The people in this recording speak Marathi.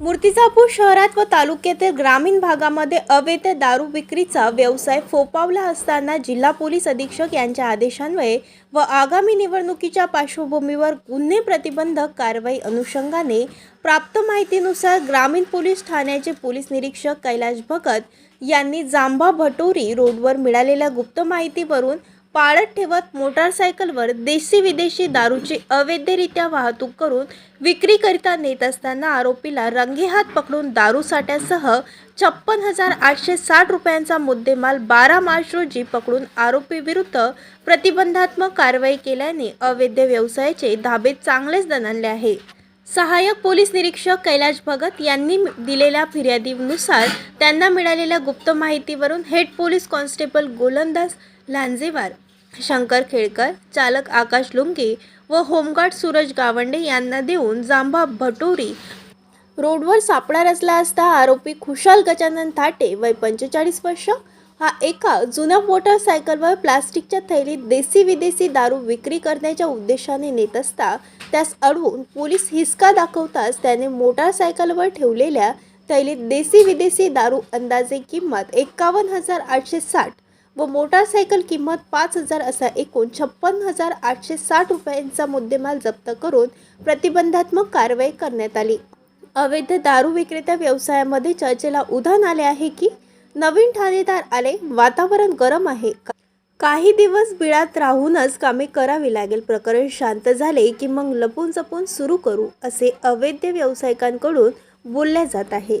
मूर्तिजापूर शहरात व तालुक्यातील ग्रामीण भागामध्ये अवैध दारू विक्रीचा व्यवसाय फोपावला असताना जिल्हा पोलीस अधीक्षक यांच्या आदेशान्वये व आगामी निवडणुकीच्या पार्श्वभूमीवर गुन्हे प्रतिबंधक कारवाई अनुषंगाने प्राप्त माहितीनुसार ग्रामीण पोलीस ठाण्याचे पोलीस निरीक्षक कैलाश भगत यांनी जांभा भटोरी रोडवर मिळालेल्या गुप्त माहितीवरून पाळत ठेवत मोटारसायकलवर देशी विदेशी दारूची अवैधरित्या वाहतूक करून विक्रीकरिता नेत असताना आरोपीला रंगेहात पकडून दारू साठ्यासह छप्पन हजार आठशे साठ रुपयांचा मुद्देमाल बारा मार्च रोजी पकडून आरोपीविरुद्ध प्रतिबंधात्मक कारवाई केल्याने अवैध व्यवसायाचे धाबे चांगलेच दणाणले आहे. सहाय्यक पोलीस निरीक्षक कैलाश भगत यांनी दिलेल्या फिर्यादीनुसार त्यांना मिळालेल्या गुप्त माहितीवरून हेड पोलीस कॉन्स्टेबल गोलंदाज लांजेवार शंकर खेळकर चालक आकाश लुंगे व होमगार्ड सूरज गावंडे यांना देऊन जांभा भटोरी रोडवर सापळा रचला असता आरोपी खुशाल गजानन थाटे वय पंचेचाळीस वर्ष. हा एका जुन्या मोटरसायकलवर प्लास्टिकच्या थैलीत देशी विदेशी दारू विक्री करण्याच्या उद्देशाने नेत असता त्यास अडवून पोलीस हिसका दाखवताच त्याने मोटारसायकलवर ठेवलेल्या थैलीत देशी विदेशी दारू अंदाजे किंमत एकावन्न हजार आठशे साठ व मोटारसायकल किंमत पाच हजार असा एकूण छप्पन हजार आठशे साठ रुपयांचा मुद्देमाल जप्त करून प्रतिबंधात्मक कारवाई करण्यात आली. अवैध दारू विक्रेत्या व्यवसायामध्ये चर्चेला उधाण आले आहे की नवीन ठाणेदार आले वातावरण गरम आहे काही दिवस बिळात राहूनच कामे करावी लागेल प्रकरण शांत झाले की मग लपून जपून सुरू करू असे अवैध व्यावसायिकांकडून बोलल्या जात आहे.